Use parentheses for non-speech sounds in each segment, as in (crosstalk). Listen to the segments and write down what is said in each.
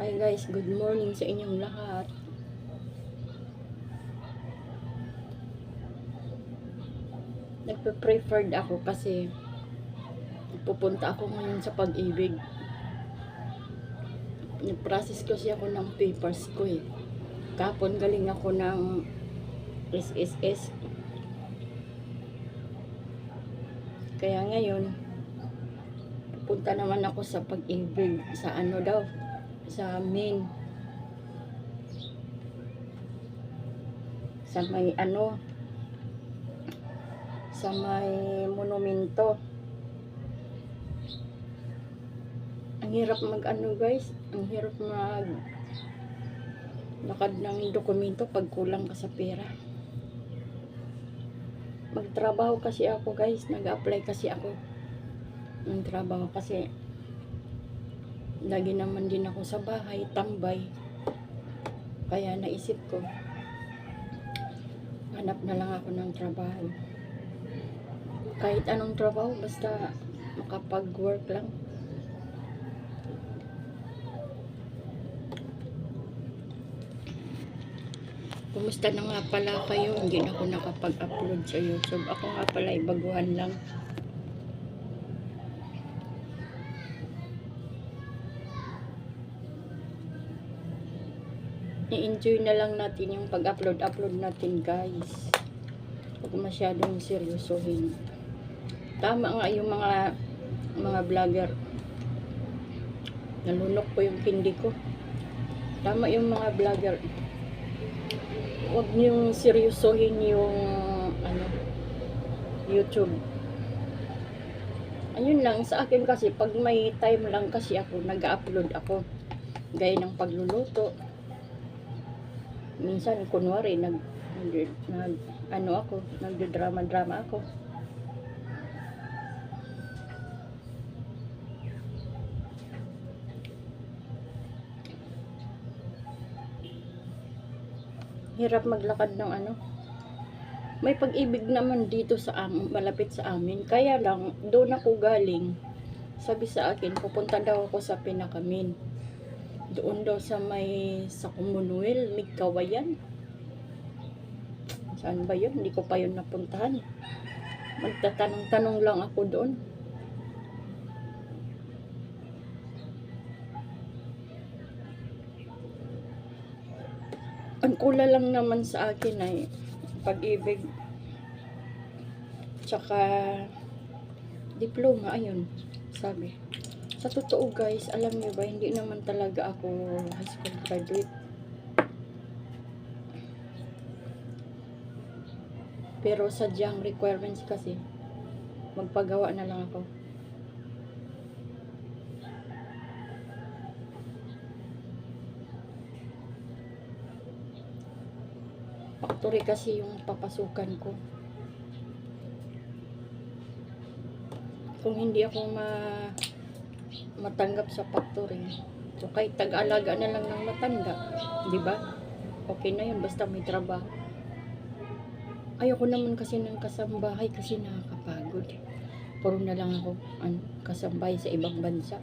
Hi guys, good morning sa inyong lahat. Nagpe-preferred ako kasi pupunta ako ngayon sa pag-ibig. Nag-process kasi ako ng papers ko eh. Kapon galing ako ng SSS. Kaya ngayon, pupunta naman ako sa pag-ibig. Sa ano daw? Sa main. Sa may ano? Sa may monumento. Ang hirap mag ano guys. Ang hirap mag lakad ng dokumento pag kulang ka sa pera. Magtrabaho kasi ako guys. Nag-apply kasi ako ng trabaho kasi lagi naman din ako sa bahay, tambay. Kaya naisip ko, hanap na lang ako ng trabaho. Kahit anong trabaho, basta makapag-work lang. Kumusta na nga pala kayo? Hindi na ako nakapag-upload sa YouTube. Ako nga pala, ay baguhan lang. I-enjoy na lang natin yung pag-upload upload natin guys. Huwag masyadong seryosohin. Tama nga yung mga mga vlogger. Nalunok ko yung kindi ko. Tama yung mga vlogger. Huwag niyong seryosohin yung ano youtube. Ayun lang sa akin kasi pag may time lang kasi ako nag-upload ako. Gaya ng pagluluto minsan kunwari nag, nag, nag ano ako nagdrama drama ako. Hirap maglakad ng ano. May pag-ibig naman dito sa am malapit sa amin. Kaya lang doon ako galing. Sabi sa akin pupunta daw ako sa pinakamin doon daw sa may sa Commonwealth, Migkawayan. Saan ba yun? Hindi ko pa yun napuntahan. Magtatanong-tanong lang ako doon. Ang kula lang naman sa akin ay pag-ibig. Tsaka diploma, ayun, sabi. Sa totoo guys, alam niyo ba, hindi naman talaga ako high school graduate. Pero sadyang requirements kasi, magpagawa na lang ako. Factory kasi yung papasukan ko. Kung hindi ako ma matanggap sa factory. So, kahit tag-alaga na lang ng matanda. di ba? Okay na yun, basta may trabaho. Ayoko naman kasi ng kasambahay kasi nakakapagod. Puro na lang ako an, kasambahay sa ibang bansa.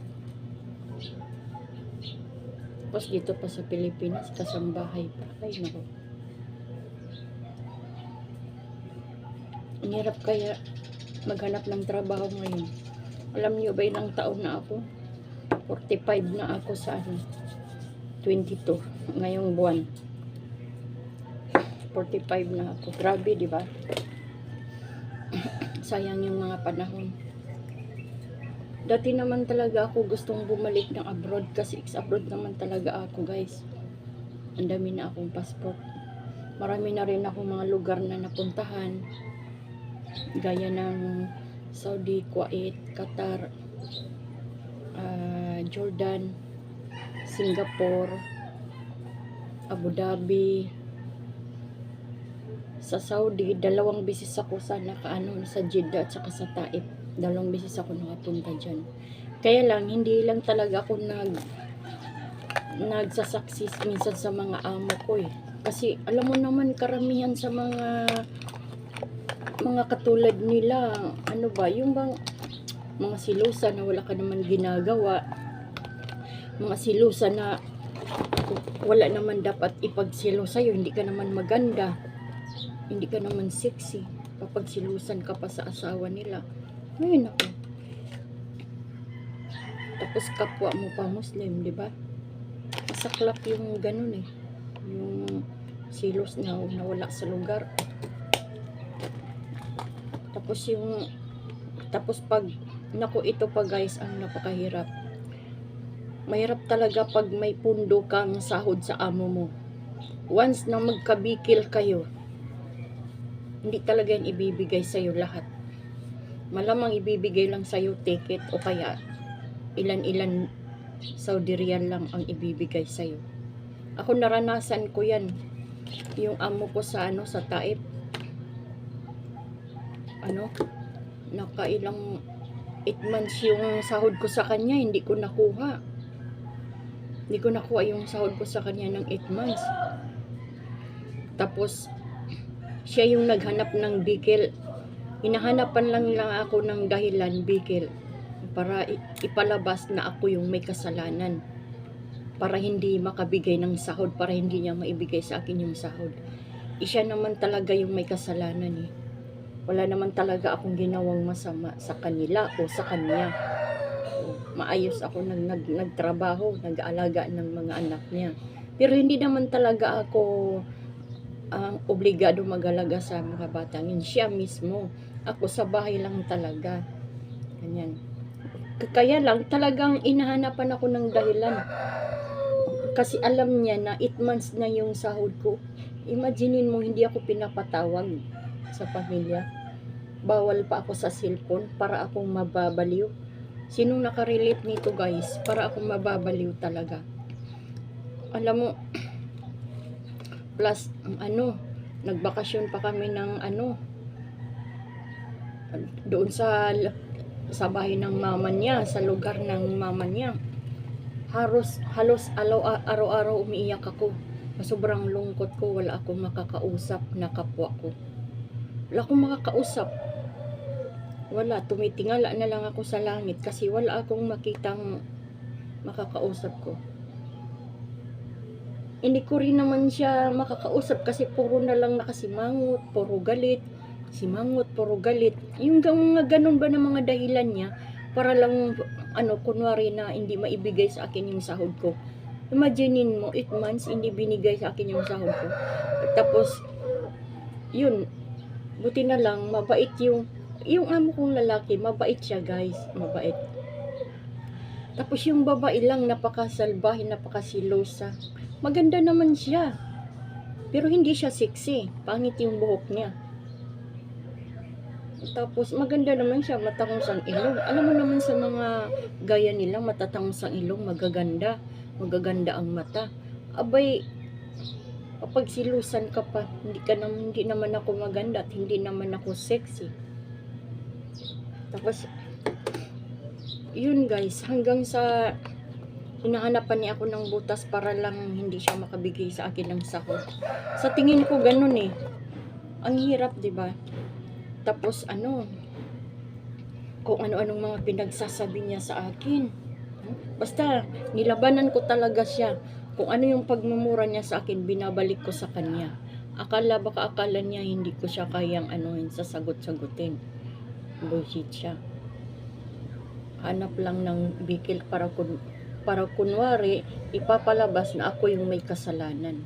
Tapos dito pa sa Pilipinas, kasambahay pa. Ay, nako. Ang hirap kaya maghanap ng trabaho ngayon. Alam niyo ba ilang taon na ako? 45 na ako sa ano, 22 ngayong buwan. 45 na ako. Grabe, di ba? (clears throat) Sayang yung mga panahon. Dati naman talaga ako gustong bumalik ng abroad kasi ex-abroad naman talaga ako, guys. Ang dami na akong passport. Marami na rin akong mga lugar na napuntahan. Gaya ng Saudi, Kuwait, Qatar, ah, Jordan, Singapore, Abu Dhabi. Sa Saudi, dalawang bisis ako sa nakaano sa Jeddah at saka sa Taif. Dalawang bisis ako nakapunta dyan. Kaya lang, hindi lang talaga ako nag nagsasaksis minsan sa mga amo ko eh. Kasi alam mo naman karamihan sa mga mga katulad nila, ano ba, yung bang mga silusa na wala ka naman ginagawa, mga silusa na wala naman dapat ipagsilo sa'yo, hindi ka naman maganda, hindi ka naman sexy, papagsilusan ka pa sa asawa nila. Ngayon ako. Tapos kapwa mo pa Muslim, di ba? Masaklap yung ganun eh. Yung silos na nawala sa lugar. Tapos yung tapos pag naku ito pa guys ang napakahirap. Mahirap talaga pag may pundo kang sahod sa amo mo. Once na magkabikil kayo, hindi talaga yan ibibigay sa'yo lahat. Malamang ibibigay lang sa'yo ticket o kaya ilan-ilan Saudi Riyal lang ang ibibigay sa'yo. Ako naranasan ko yan. Yung amo ko sa ano sa Taip. Ano? Nakailang 8 months yung sahod ko sa kanya, hindi ko nakuha. Hindi ko nakuha yung sahod ko sa kanya ng 8 months. Tapos, siya yung naghanap ng bikil. Hinahanapan lang lang ako ng dahilan bikil para ipalabas na ako yung may kasalanan. Para hindi makabigay ng sahod, para hindi niya maibigay sa akin yung sahod. Isya naman talaga yung may kasalanan eh. Wala naman talaga akong ginawang masama sa kanila o sa kanya. Maayos ako nag, nag, nagtrabaho, nag-aalaga ng mga anak niya. Pero hindi naman talaga ako ang obligado mag-alaga sa mga bata. Yun siya mismo. Ako sa bahay lang talaga. Ganyan. Kaya lang talagang inahanapan ako ng dahilan. Kasi alam niya na 8 months na yung sahod ko. Imaginein mo hindi ako pinapatawag sa pamilya. Bawal pa ako sa cellphone para akong mababaliw. Sinong nakarelate nito guys? Para akong mababaliw talaga. Alam mo, (clears throat) plus ano, nagbakasyon pa kami ng ano, doon sa sa bahay ng mama niya, sa lugar ng mama niya. Halos, halos araw-araw umiiyak ako. Sobrang lungkot ko, wala akong makakausap na kapwa ko. Wala akong makakausap. Wala, tumitingala na lang ako sa langit kasi wala akong makitang makakausap ko. Hindi ko rin naman siya makakausap kasi puro na lang nakasimangot, puro galit, simangot, puro galit. Yung mga ganun ba ng mga dahilan niya para lang ano, kunwari na hindi maibigay sa akin yung sahod ko. Imaginein mo, 8 months hindi binigay sa akin yung sahod ko. Tapos, yun, buti na lang, mabait yung, yung amo kong lalaki, mabait siya guys, mabait. Tapos yung babae lang, napakasalbahe, napakasilosa. Maganda naman siya. Pero hindi siya sexy. Pangit yung buhok niya. Tapos maganda naman siya, matangos ang ilong. Alam mo naman sa mga gaya nila, matatangos ang ilong, magaganda. Magaganda ang mata. Abay, kapag silusan ka pa, hindi, ka naman, hindi naman ako maganda at hindi naman ako sexy. Tapos, yun guys, hanggang sa hinahanapan niya ako ng butas para lang hindi siya makabigay sa akin ng sahod. Sa tingin ko ganun eh. Ang hirap, 'di ba? Tapos ano, kung ano-anong mga pinagsasabi niya sa akin. Basta, nilabanan ko talaga siya. Kung ano yung pagmumura niya sa akin, binabalik ko sa kanya. Akala, baka akala niya hindi ko siya kayang anuhin, sasagot-sagutin. Bullshit siya. Hanap lang ng bikil para kun para kunwari, ipapalabas na ako yung may kasalanan.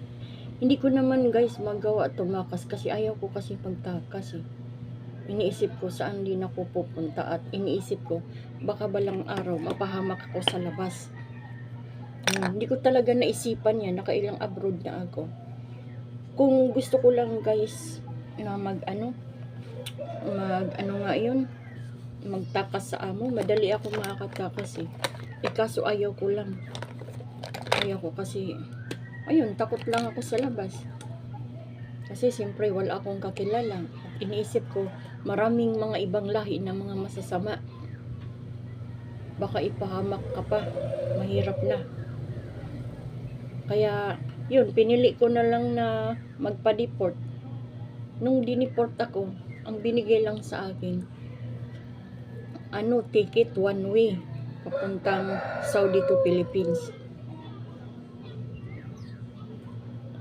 Hindi ko naman guys magawa tumakas kasi ayaw ko kasi magtakas eh. Iniisip ko saan din ako pupunta at iniisip ko baka balang araw mapahamak ako sa labas. Hmm, hindi ko talaga naisipan yan, nakailang abroad na ako. Kung gusto ko lang guys na mag ano, mag ano nga yun, magtakas sa amo, madali ako makakatakas eh. Eh kaso ayaw ko lang. Ayaw ko kasi, ayun, takot lang ako sa labas. Kasi siyempre wala akong kakilala. Iniisip ko, maraming mga ibang lahi na mga masasama. Baka ipahamak ka pa. Mahirap na. Kaya, yun, pinili ko na lang na magpa-deport. Nung dineport ako, ang binigay lang sa akin, ano, ticket one way papuntang Saudi to Philippines.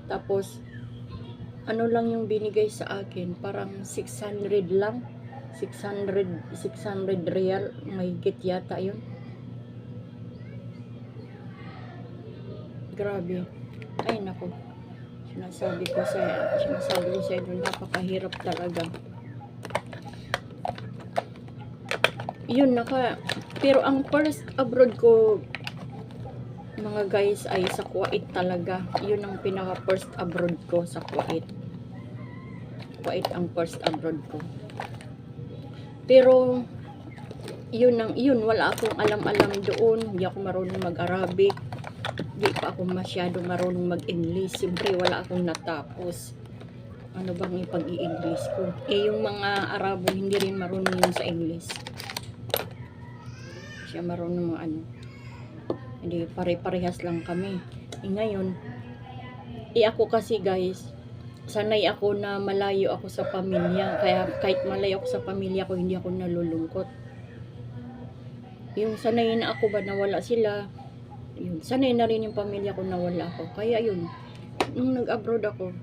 Tapos, ano lang yung binigay sa akin, parang 600 lang. 600, 600 real, may git yata yun. Grabe. Ay, nako. Sinasabi ko sa, sinasabi ko sa inyo, napakahirap talaga. Yun, naka, pero ang first abroad ko, mga guys, ay sa Kuwait talaga. Yun ang pinaka first abroad ko sa Kuwait. Kuwait ang first abroad ko. Pero, yun ang, yun, wala akong alam-alam doon. Hindi ako marunong mag-Arabic. Hindi pa ako masyado marunong mag-English. Siyempre, wala akong natapos. Ano bang ipag-i-English ko? Eh, yung mga Arabo, hindi rin marunong yun sa English. Siya marunong mga ano. Hindi, pare-parehas lang kami. Eh, ngayon, eh ako kasi guys, sanay ako na malayo ako sa pamilya. Kaya kahit malayo ako sa pamilya ko, hindi ako nalulungkot. Yung sanay na ako ba na wala sila, yun, sanay na rin yung pamilya ko na wala ako. Kaya yun, nung nag-abroad ako,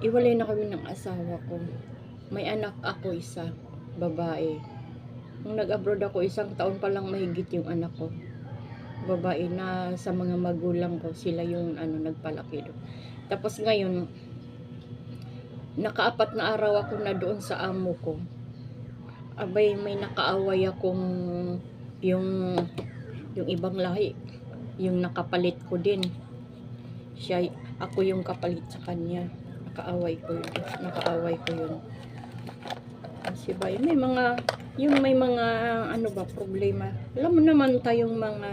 iwalay na kami ng asawa ko. May anak ako isa, babae. Nung nag-abroad ako, isang taon pa lang mahigit yung anak ko. Babae na sa mga magulang ko, sila yung ano, nagpalaki doon. Tapos ngayon, nakaapat na araw ako na doon sa amo ko. Abay, may nakaaway akong yung yung ibang lahi. Yung nakapalit ko din. Siya, ako yung kapalit sa kanya. Nakaaway ko yun. Nakaaway ko yun. Kasi ba, may mga, yung may mga, ano ba, problema. Alam mo naman tayong mga,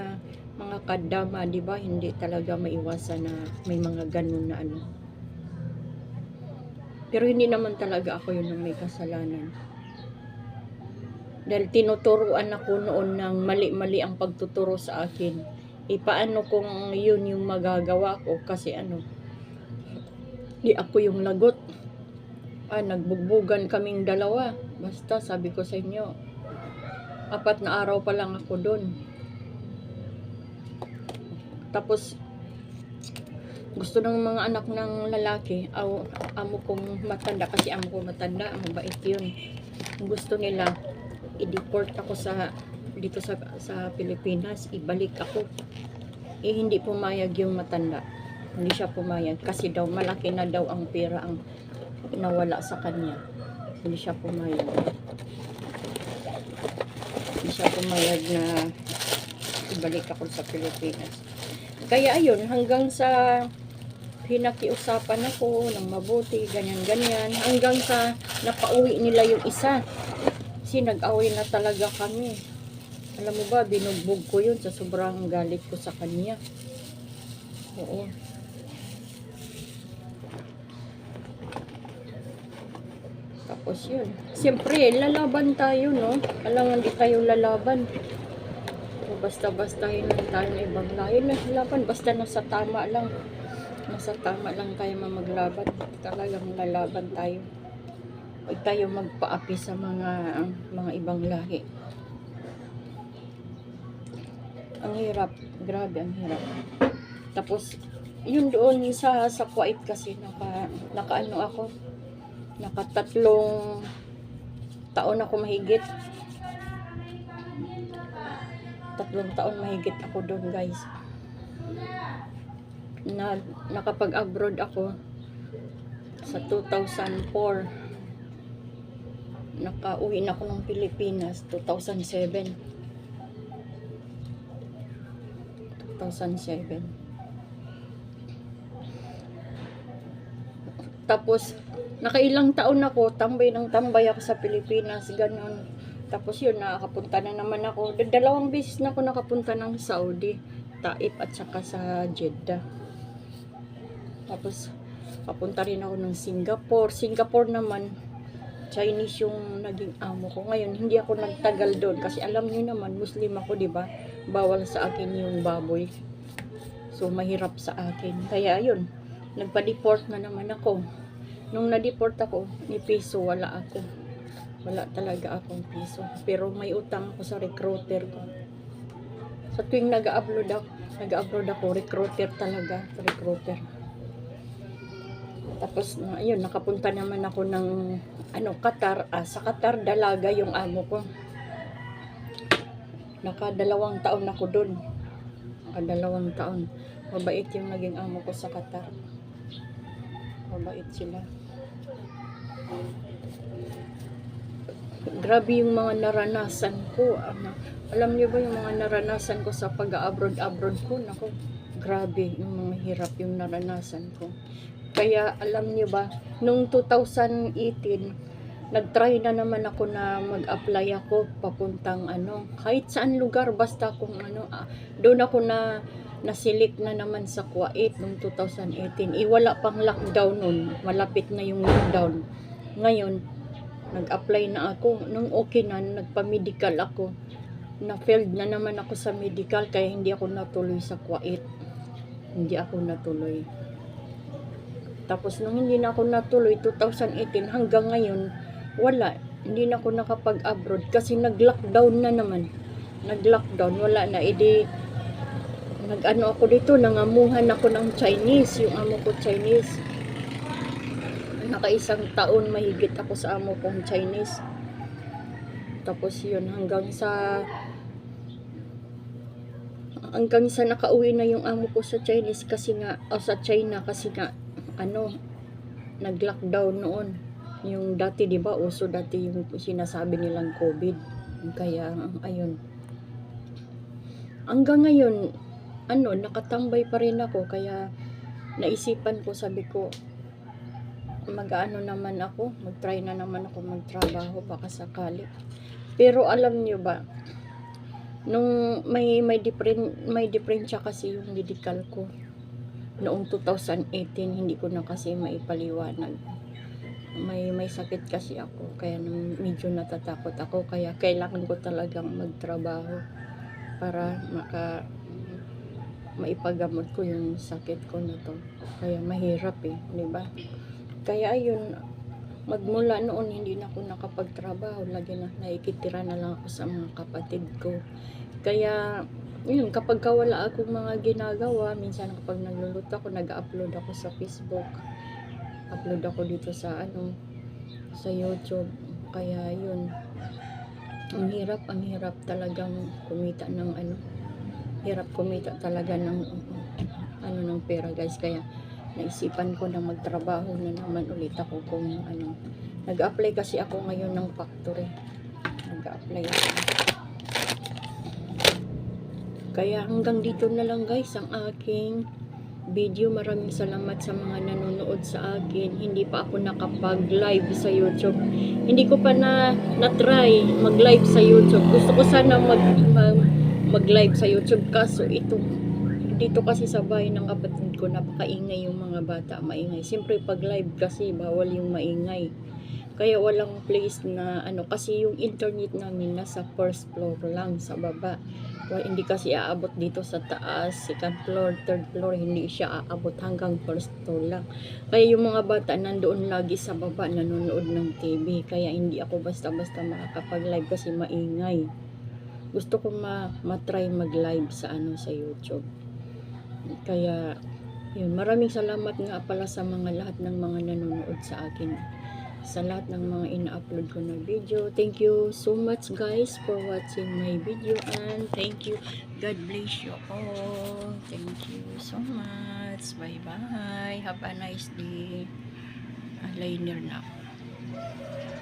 mga kadama, di ba? Hindi talaga maiwasan na may mga ganun na ano. Pero hindi naman talaga ako yun ang may kasalanan. Dahil tinuturuan ako noon ng mali-mali ang pagtuturo sa akin. E paano kung yun yung magagawa ko? Kasi ano, di ako yung lagot. Ah, nagbugbugan kaming dalawa. Basta sabi ko sa inyo, apat na araw pa lang ako doon. Tapos, gusto ng mga anak ng lalaki, aw, amo kong matanda, kasi amo ko matanda, mabait yun. Gusto nila, i-deport ako sa dito sa sa Pilipinas, ibalik ako. Eh hindi pumayag yung matanda. Hindi siya pumayag kasi daw malaki na daw ang pera ang nawala sa kanya. Hindi siya pumayag. Hindi siya pumayag na ibalik ako sa Pilipinas. Kaya ayun, hanggang sa pinakiusapan ako ng mabuti, ganyan-ganyan, hanggang sa napauwi nila yung isa kasi nag-away na talaga kami. Alam mo ba, binugbog ko yun sa sobrang galit ko sa kanya. Oo. Tapos yun. Siyempre, lalaban tayo, no? Alam hindi tayo lalaban. Basta-basta yun lang tayo ng ibang lahi. Lalaban, basta nasa tama lang. Nasa tama lang tayo mamaglaban. Talagang lalaban tayo huwag tayo magpaapi sa mga mga ibang lahi. Ang hirap, grabe ang hirap. Tapos yun doon sa sa Kuwait kasi naka nakaano ako nakatatlong taon ako mahigit. Tatlong taon mahigit ako doon, guys. Na nakapag-abroad ako sa 2004 nakauwi na ako ng Pilipinas 2007 2007 tapos nakailang taon ako tambay ng tambay ako sa Pilipinas ganon tapos yun nakakapunta na naman ako dalawang beses na ako nakapunta ng Saudi Taif at saka sa Jeddah tapos papunta rin ako ng Singapore Singapore naman Chinese yung naging amo ko. Ngayon, hindi ako nagtagal doon kasi alam niyo naman, Muslim ako, di ba? Bawal sa akin yung baboy. So, mahirap sa akin. Kaya, yun, nagpa-deport na naman ako. Nung na-deport ako, ni piso, wala ako. Wala talaga akong piso. Pero may utang ako sa recruiter ko. Sa tuwing nag-upload ako, nag-upload ako, recruiter talaga, recruiter. Tapos, ayun, nakapunta naman ako ng, ano, Qatar. Ah, sa Qatar, dalaga yung amo ko. Nakadalawang taon ako doon. Nakadalawang taon. Mabait yung naging amo ko sa Qatar. Mabait sila. Grabe yung mga naranasan ko. Ano, alam niyo ba yung mga naranasan ko sa pag-abroad-abroad ko? Nako, grabe yung mga hirap yung naranasan ko. Kaya alam niyo ba, nung 2018, nag-try na naman ako na mag-apply ako papuntang ano, kahit saan lugar, basta kung ano, ah, doon ako na nasilik na naman sa Kuwait noong 2018. Eh, wala pang lockdown nun. Malapit na yung lockdown. Ngayon, nag-apply na ako. Nung okay na, nagpa-medical ako. Na-failed na naman ako sa medical kaya hindi ako natuloy sa Kuwait. Hindi ako natuloy. Tapos nung hindi na ako natuloy, 2018 hanggang ngayon, wala. Hindi na ako nakapag-abroad kasi nag-lockdown na naman. Nag-lockdown, wala na. Edi, nag-ano ako dito, nangamuhan ako ng Chinese. Yung amo ko Chinese. Nakaisang taon mahigit ako sa amo kong Chinese. Tapos yun, hanggang sa hanggang sa nakauwi na yung amo ko sa Chinese kasi nga, o sa China kasi nga, ano, nag-lockdown noon. Yung dati, di ba, uso dati yung sinasabi nilang COVID. Kaya, ayun. Hanggang ngayon, ano, nakatambay pa rin ako. Kaya, naisipan ko, sabi ko, mag-ano naman ako, mag-try na naman ako magtrabaho baka sakali. Pero alam niyo ba, nung may may different may diferensya kasi yung medical ko. Noong 2018 hindi ko na kasi maipaliwanag. May may sakit kasi ako kaya medyo natatakot ako kaya kailangan ko talagang magtrabaho para maka maipagamot ko yung sakit ko na to. Kaya mahirap eh di ba kaya ayun magmula noon hindi na ako nakapagtrabaho. Lagi na naikitira na lang ako sa mga kapatid ko. Kaya yun kapag ka wala akong mga ginagawa minsan kapag nagluluto ako nag-upload ako sa Facebook. Upload ako dito sa ano sa YouTube. Kaya yun ang hirap ang hirap talagang kumita ng ano hirap kumita talaga ng ano ng pera guys. Kaya naisipan ko na magtrabaho na naman ulit ako kung ano nag-apply kasi ako ngayon ng factory nag-apply ako kaya hanggang dito na lang guys ang aking video. Maraming salamat sa mga nanonood sa akin. Hindi pa ako nakapag-live sa YouTube. Hindi ko pa na na-try mag-live sa YouTube. Gusto ko sana mag, mag mag-live sa YouTube kaso ito dito kasi sa bahay ng kapatid ko napakaingay yung mga bata maingay. Siyempre pag live kasi bawal yung maingay. Kaya walang place na ano kasi yung internet namin nasa first floor lang sa baba. Well, hindi kasi aabot dito sa taas second floor, third floor hindi siya aabot hanggang first floor lang. Kaya yung mga bata nandoon lagi sa baba nanonood ng TV kaya hindi ako basta-basta makakapag live kasi maingay. Gusto ko ma matry mag live sa ano sa YouTube. Kaya yun maraming salamat nga pala sa mga lahat ng mga nanonood sa akin. Sa lahat ng mga ina-upload ko na video. Thank you so much guys for watching my video and thank you. God bless you all. Thank you so much. Bye bye have a nice day. Eyeliner na ako